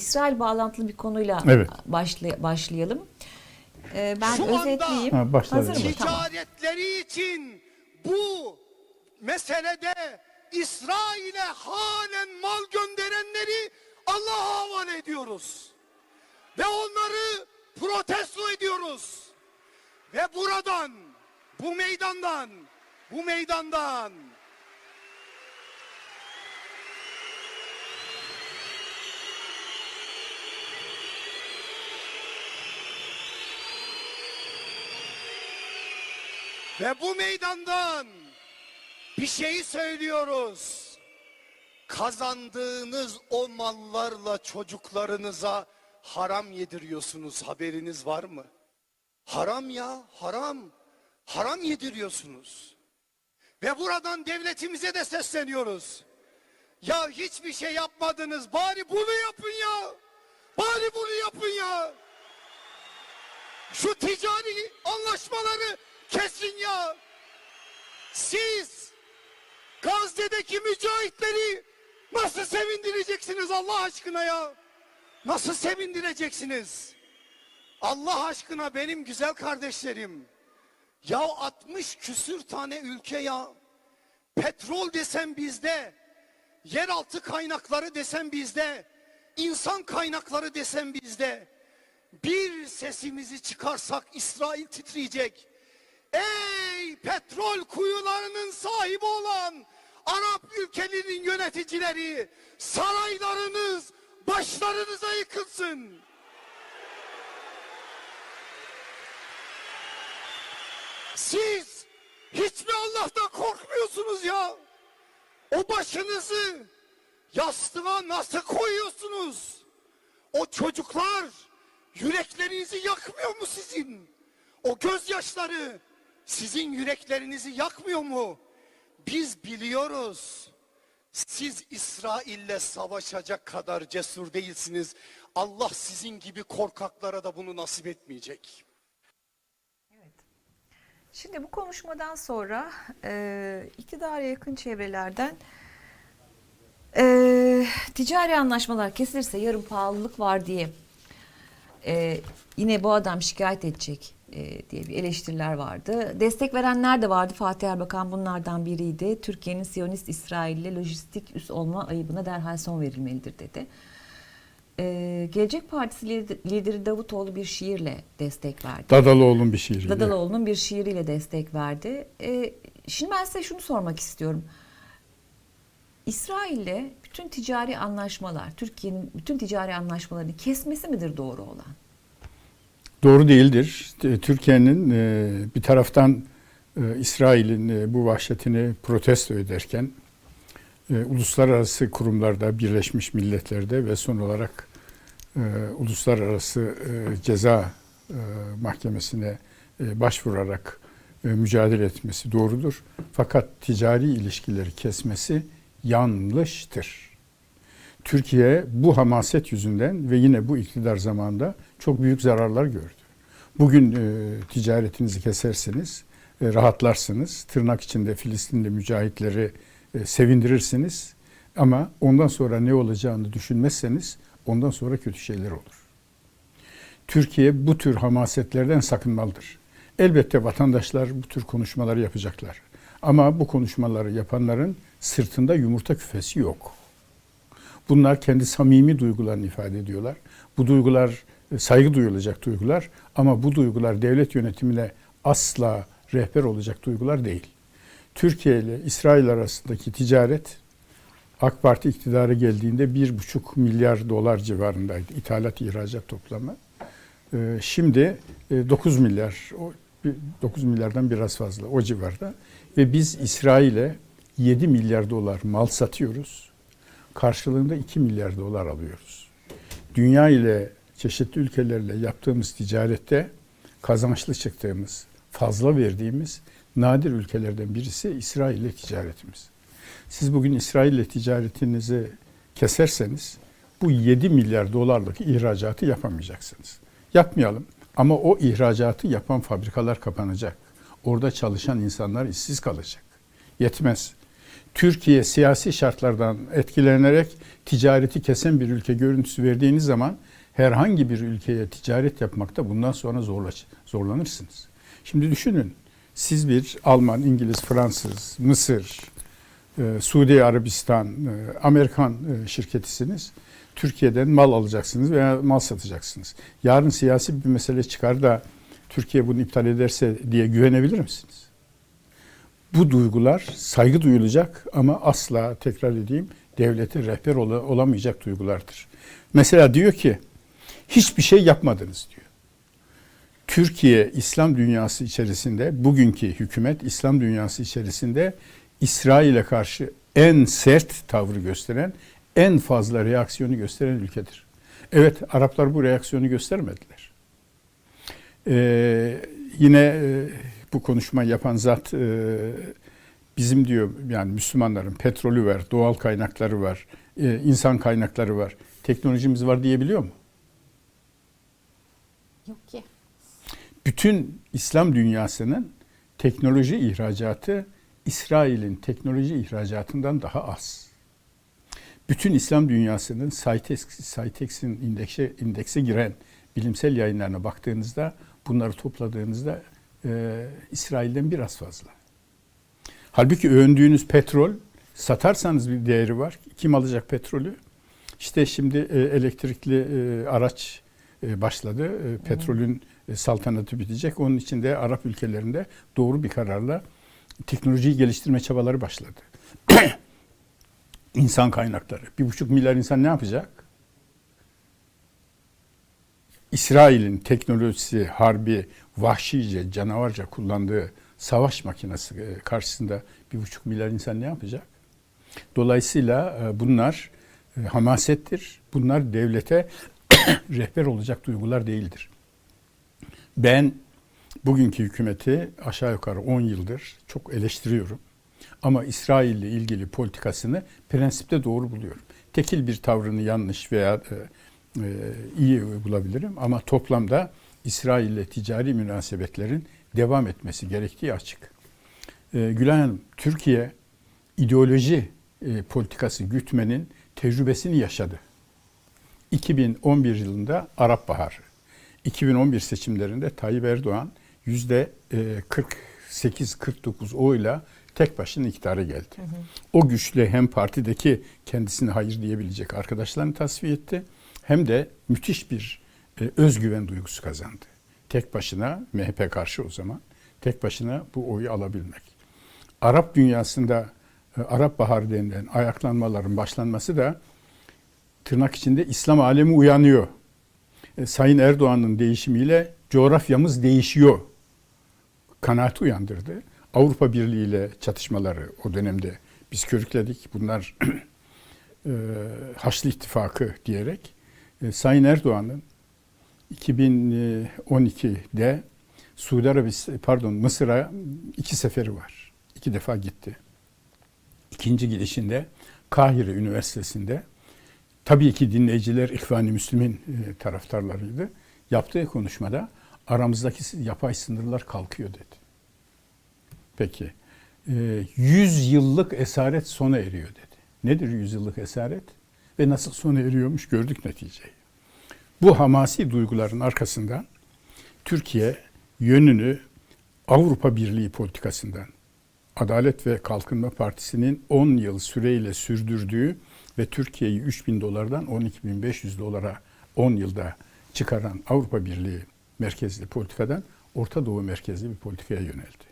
İsrail bağlantılı bir konuyla Evet. başlay- başlayalım. Ee, ben Şu özetleyeyim. Ha, Hazır mı? ticaretleri için bu meselede İsrail'e halen mal gönderenleri Allah'a havale ediyoruz. Ve onları protesto ediyoruz. Ve buradan, bu meydandan, bu meydandan Ve bu meydandan bir şeyi söylüyoruz. Kazandığınız o mallarla çocuklarınıza haram yediriyorsunuz. Haberiniz var mı? Haram ya, haram. Haram yediriyorsunuz. Ve buradan devletimize de sesleniyoruz. Ya hiçbir şey yapmadınız. Bari bunu yapın ya. Bari bunu yapın ya. Şu ticari anlaşmaları kesin ya. Siz Gazze'deki mücahitleri nasıl sevindireceksiniz Allah aşkına ya? Nasıl sevindireceksiniz? Allah aşkına benim güzel kardeşlerim. Ya 60 küsür tane ülke ya. Petrol desem bizde. Yeraltı kaynakları desem bizde. insan kaynakları desem bizde. Bir sesimizi çıkarsak İsrail titreyecek. Ey petrol kuyularının sahibi olan Arap ülkelerinin yöneticileri saraylarınız başlarınıza yıkılsın. Siz hiç mi Allah'tan korkmuyorsunuz ya? O başınızı yastığa nasıl koyuyorsunuz? O çocuklar yüreklerinizi yakmıyor mu sizin? O gözyaşları sizin yüreklerinizi yakmıyor mu? Biz biliyoruz. Siz İsrail'le savaşacak kadar cesur değilsiniz. Allah sizin gibi korkaklara da bunu nasip etmeyecek. Şimdi bu konuşmadan sonra e, iktidara yakın çevrelerden e, ticari anlaşmalar kesilirse yarın pahalılık var diye e, yine bu adam şikayet edecek e, diye bir eleştiriler vardı. Destek verenler de vardı. Fatih Erbakan bunlardan biriydi. Türkiye'nin Siyonist İsrail'le lojistik üs olma ayıbına derhal son verilmelidir dedi. E, Gelecek Partisi lider- lideri Davutoğlu bir şiirle destek verdi. Dadaloğlu'nun bir şiiriyle. Dadaloğlu'nun bir şiiriyle destek verdi. Ee, şimdi ben size şunu sormak istiyorum. İsrail'le bütün ticari anlaşmalar, Türkiye'nin bütün ticari anlaşmalarını kesmesi midir doğru olan? Doğru değildir. Türkiye'nin e, bir taraftan e, İsrail'in e, bu vahşetini protesto ederken uluslararası kurumlarda, Birleşmiş Milletler'de ve son olarak uluslararası ceza mahkemesine başvurarak mücadele etmesi doğrudur. Fakat ticari ilişkileri kesmesi yanlıştır. Türkiye bu hamaset yüzünden ve yine bu iktidar zamanında çok büyük zararlar gördü. Bugün e, ticaretinizi kesersiniz, e, rahatlarsınız. Tırnak içinde Filistinli mücahitleri e, sevindirirsiniz. Ama ondan sonra ne olacağını düşünmezseniz ondan sonra kötü şeyler olur. Türkiye bu tür hamasetlerden sakınmalıdır. Elbette vatandaşlar bu tür konuşmaları yapacaklar. Ama bu konuşmaları yapanların sırtında yumurta küfesi yok. Bunlar kendi samimi duygularını ifade ediyorlar. Bu duygular saygı duyulacak duygular ama bu duygular devlet yönetimine asla rehber olacak duygular değil. Türkiye ile İsrail arasındaki ticaret AK Parti iktidara geldiğinde 1,5 milyar dolar civarındaydı. İthalat ihracat toplamı. Ee, Şimdi e, 9 milyar, o bir- 9 milyardan biraz fazla o civarda. Ve biz İsrail'e 7 milyar dolar mal satıyoruz. Karşılığında 2 milyar dolar alıyoruz. Dünya ile çeşitli ülkelerle yaptığımız ticarette kazançlı çıktığımız, fazla verdiğimiz nadir ülkelerden birisi İsrail ile ticaretimiz. Siz bugün İsrail ile ticaretinizi keserseniz bu 7 milyar dolarlık ihracatı yapamayacaksınız. Yapmayalım ama o ihracatı yapan fabrikalar kapanacak. Orada çalışan insanlar işsiz kalacak. Yetmez. Türkiye siyasi şartlardan etkilenerek ticareti kesen bir ülke görüntüsü verdiğiniz zaman herhangi bir ülkeye ticaret yapmakta bundan sonra zorlaş, zorlanırsınız. Şimdi düşünün siz bir Alman, İngiliz, Fransız, Mısır, e, Suudi Arabistan, e, Amerikan e, şirketisiniz. Türkiye'den mal alacaksınız veya mal satacaksınız. Yarın siyasi bir mesele çıkar da Türkiye bunu iptal ederse diye güvenebilir misiniz? Bu duygular saygı duyulacak ama asla tekrar edeyim devlete rehber ola- olamayacak duygulardır. Mesela diyor ki hiçbir şey yapmadınız diyor. Türkiye İslam dünyası içerisinde bugünkü hükümet İslam dünyası içerisinde İsrail'e karşı en sert tavrı gösteren, en fazla reaksiyonu gösteren ülkedir. Evet Araplar bu reaksiyonu göstermediler. Ee, yine e, bu konuşma yapan zat e, bizim diyor yani Müslümanların petrolü var, doğal kaynakları var, e, insan kaynakları var, teknolojimiz var diyebiliyor mu? Yok ki. bütün İslam dünyasının teknoloji ihracatı İsrail'in teknoloji ihracatından daha az. Bütün İslam dünyasının Cytex, Cytex'in indekse, indekse giren bilimsel yayınlarına baktığınızda bunları topladığınızda e, İsrail'den biraz fazla. Halbuki övündüğünüz petrol satarsanız bir değeri var. Kim alacak petrolü? İşte şimdi e, elektrikli e, araç başladı. E, petrolün e, saltanatı bitecek. Onun için de Arap ülkelerinde doğru bir kararla teknolojiyi geliştirme çabaları başladı. İnsan kaynakları. Bir buçuk milyar insan ne yapacak? İsrail'in teknolojisi, harbi, vahşice, canavarca kullandığı savaş makinesi e, karşısında bir buçuk milyar insan ne yapacak? Dolayısıyla e, bunlar e, hamasettir. Bunlar devlete rehber olacak duygular değildir. Ben bugünkü hükümeti aşağı yukarı 10 yıldır çok eleştiriyorum. Ama İsrail ile ilgili politikasını prensipte doğru buluyorum. Tekil bir tavrını yanlış veya e, e, iyi bulabilirim ama toplamda İsrail ile ticari münasebetlerin devam etmesi gerektiği açık. E, Gülay Hanım, Türkiye ideoloji e, politikası gütmenin tecrübesini yaşadı. 2011 yılında Arap Baharı, 2011 seçimlerinde Tayyip Erdoğan yüzde 48-49 oyla tek başına iktidara geldi. O güçle hem partideki kendisine hayır diyebilecek arkadaşlarını tasfiye etti hem de müthiş bir e, özgüven duygusu kazandı. Tek başına MHP karşı o zaman tek başına bu oyu alabilmek. Arap dünyasında e, Arap Baharı denilen ayaklanmaların başlanması da tırnak içinde İslam alemi uyanıyor. E, Sayın Erdoğan'ın değişimiyle coğrafyamız değişiyor. Kanaati uyandırdı. Avrupa Birliği ile çatışmaları o dönemde biz körükledik. Bunlar e, Haçlı İttifakı diyerek e, Sayın Erdoğan'ın 2012'de Suudi Arabistan, pardon Mısır'a iki seferi var. İki defa gitti. İkinci gidişinde Kahire Üniversitesi'nde tabii ki dinleyiciler İhvan-ı Müslümin e, taraftarlarıydı. Yaptığı konuşmada aramızdaki yapay sınırlar kalkıyor dedi. Peki, e, 100 yıllık esaret sona eriyor dedi. Nedir 100 yıllık esaret? Ve nasıl sona eriyormuş gördük neticeyi. Bu hamasi duyguların arkasından Türkiye yönünü Avrupa Birliği politikasından, Adalet ve Kalkınma Partisi'nin 10 yıl süreyle sürdürdüğü ve Türkiye'yi 3 bin dolardan 12.500 dolara 10 yılda çıkaran Avrupa Birliği merkezli politikadan Orta Doğu merkezli bir politikaya yöneldi.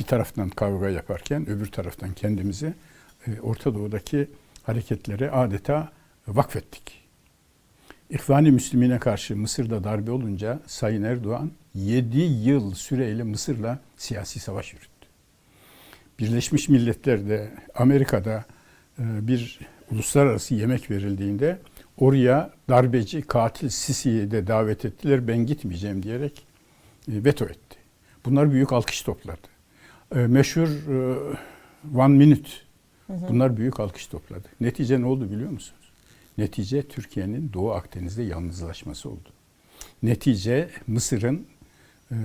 Bir taraftan kavga yaparken öbür taraftan kendimizi e, Orta Doğu'daki hareketlere adeta vakfettik. İhvan-ı Müslümine karşı Mısır'da darbe olunca Sayın Erdoğan 7 yıl süreyle Mısır'la siyasi savaş yürüttü. Birleşmiş Milletler'de, Amerika'da e, bir uluslararası yemek verildiğinde oraya darbeci, katil Sisi'yi de davet ettiler. Ben gitmeyeceğim diyerek e, veto etti. Bunlar büyük alkış topladı. E, Meşhur e, One Minute bunlar büyük alkış topladı. Netice ne oldu biliyor musunuz? Netice Türkiye'nin Doğu Akdeniz'de yalnızlaşması oldu. Netice Mısır'ın,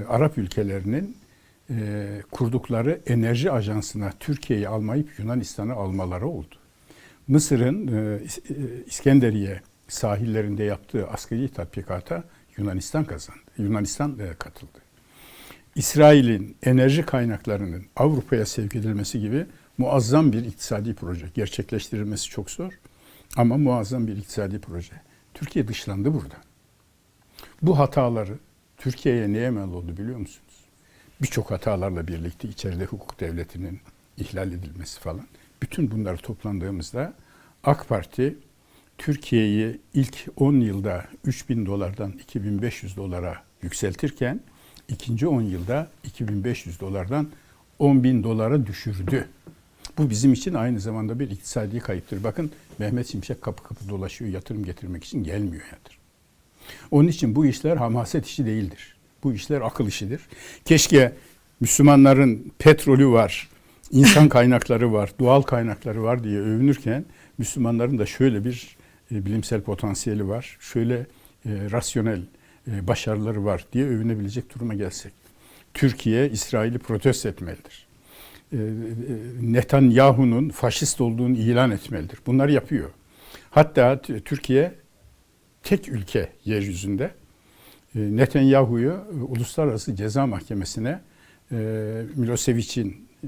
Arap ülkelerinin kurdukları enerji ajansına Türkiye'yi almayıp Yunanistan'ı almaları oldu. Mısır'ın e, e, İskenderiye sahillerinde yaptığı askeri tatbikata Yunanistan kazandı. Yunanistan e, katıldı. İsrail'in enerji kaynaklarının Avrupa'ya sevk edilmesi gibi muazzam bir iktisadi proje. Gerçekleştirilmesi çok zor ama muazzam bir iktisadi proje. Türkiye dışlandı buradan. Bu hataları Türkiye'ye neye mal oldu biliyor musunuz? Birçok hatalarla birlikte içeride hukuk devletinin ihlal edilmesi falan. Bütün bunları toplandığımızda AK Parti Türkiye'yi ilk 10 yılda 3000 dolardan 2500 dolara yükseltirken ikinci 10 yılda 2500 dolardan 10.000 dolara düşürdü. Bu bizim için aynı zamanda bir iktisadi kayıptır. Bakın Mehmet Şimşek kapı kapı dolaşıyor yatırım getirmek için gelmiyor yatırım. Onun için bu işler hamaset işi değildir. Bu işler akıl işidir. Keşke Müslümanların petrolü var, insan kaynakları var, doğal kaynakları var diye övünürken Müslümanların da şöyle bir e, bilimsel potansiyeli var, şöyle e, rasyonel e, başarıları var diye övünebilecek duruma gelsek. Türkiye İsrail'i protesto etmelidir. E, e, Netanyahu'nun faşist olduğunu ilan etmelidir. Bunları yapıyor. Hatta Türkiye tek ülke yeryüzünde e, Netanyahu'yu e, Uluslararası Ceza Mahkemesi'ne e, Milosevic'in e,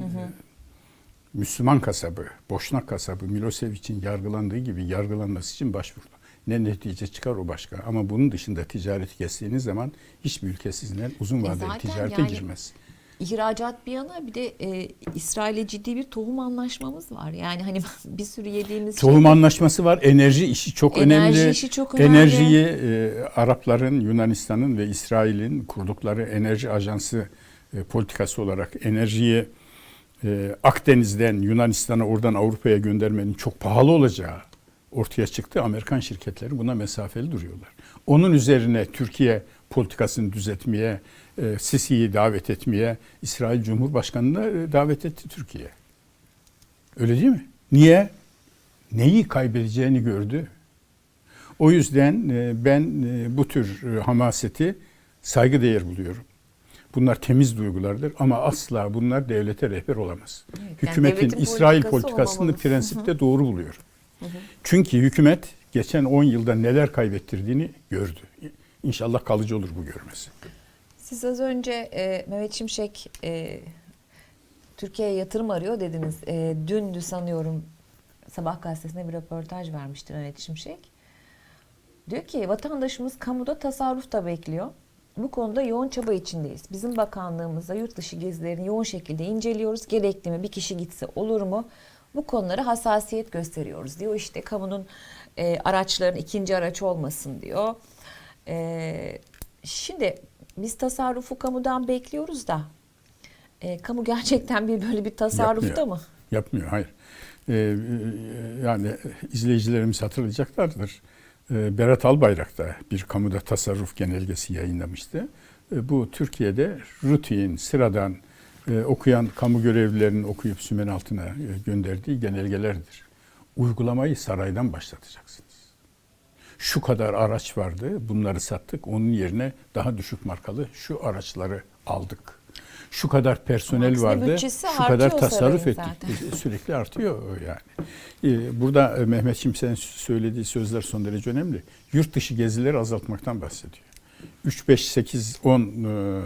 Müslüman kasabı, Boşnak kasabı Milosevic'in yargılandığı gibi yargılanması için başvurdu. Ne netice çıkar o başka. Ama bunun dışında ticareti kestiğiniz zaman hiçbir ülke sizinle uzun vadeli E ticarete yani- girmez. İhracat bir yana bir de e, İsrail'e ciddi bir tohum anlaşmamız var. Yani hani bir sürü yediğimiz Tohum şeyde- anlaşması var. Enerji işi çok Enerji önemli. işi çok önemli. Enerjiyi e, Arapların, Yunanistan'ın ve İsrail'in kurdukları enerji ajansı e, politikası olarak enerjiyi e, Akdeniz'den Yunanistan'a oradan Avrupa'ya göndermenin çok pahalı olacağı ortaya çıktı. Amerikan şirketleri buna mesafeli duruyorlar. Onun üzerine Türkiye politikasını düzeltmeye, e, Sisi'yi davet etmeye, İsrail Cumhurbaşkanı'nı e, davet etti Türkiye. Öyle değil mi? Niye? Neyi kaybedeceğini gördü. O yüzden e, ben e, bu tür hamaseti saygıdeğer buluyorum. Bunlar temiz duygulardır ama asla bunlar devlete rehber olamaz. Yani Hükümetin İsrail politikası politikasını olmamalı. prensipte doğru buluyorum. Çünkü hükümet geçen 10 yılda neler kaybettirdiğini gördü. İnşallah kalıcı olur bu görmesi. Siz az önce e, Mehmet Şimşek e, Türkiye'ye yatırım arıyor dediniz. E, dündü sanıyorum Sabah gazetesine bir röportaj vermiştir Mehmet Şimşek. Diyor ki vatandaşımız kamuda tasarruf da bekliyor. Bu konuda yoğun çaba içindeyiz. Bizim bakanlığımızda yurt dışı gezilerini yoğun şekilde inceliyoruz. Gerekli mi bir kişi gitse olur mu? Bu konulara hassasiyet gösteriyoruz diyor. İşte kamunun e, araçların ikinci araç olmasın diyor. E, şimdi biz tasarrufu kamudan bekliyoruz da e, kamu gerçekten bir böyle bir tasarrufta Yapmıyor. mı? Yapmıyor, hayır. Ee, yani izleyicilerimiz hatırlayacaklardır. Ee, Berat Albayrak da bir kamuda tasarruf genelgesi yayınlamıştı. Ee, bu Türkiye'de rutin, sıradan e, okuyan kamu görevlilerinin okuyup sümen altına e, gönderdiği genelgelerdir. Uygulamayı saraydan başlatacaksınız. Şu kadar araç vardı, bunları sattık. Onun yerine daha düşük markalı şu araçları aldık. Şu kadar personel Aksine vardı, şu kadar tasarruf ettik. zaten. Sürekli artıyor yani. Ee, Burada e, Mehmet Şimşek'in söylediği sözler son derece önemli. Yurt dışı gezileri azaltmaktan bahsediyor. 3, 5, 8, 10 e,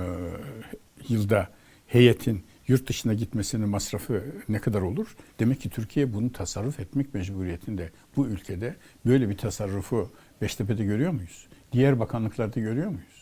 yılda heyetin yurt dışına gitmesinin masrafı ne kadar olur? Demek ki Türkiye bunu tasarruf etmek mecburiyetinde. Bu ülkede böyle bir tasarrufu Beştepe'de görüyor muyuz? Diğer bakanlıklarda görüyor muyuz?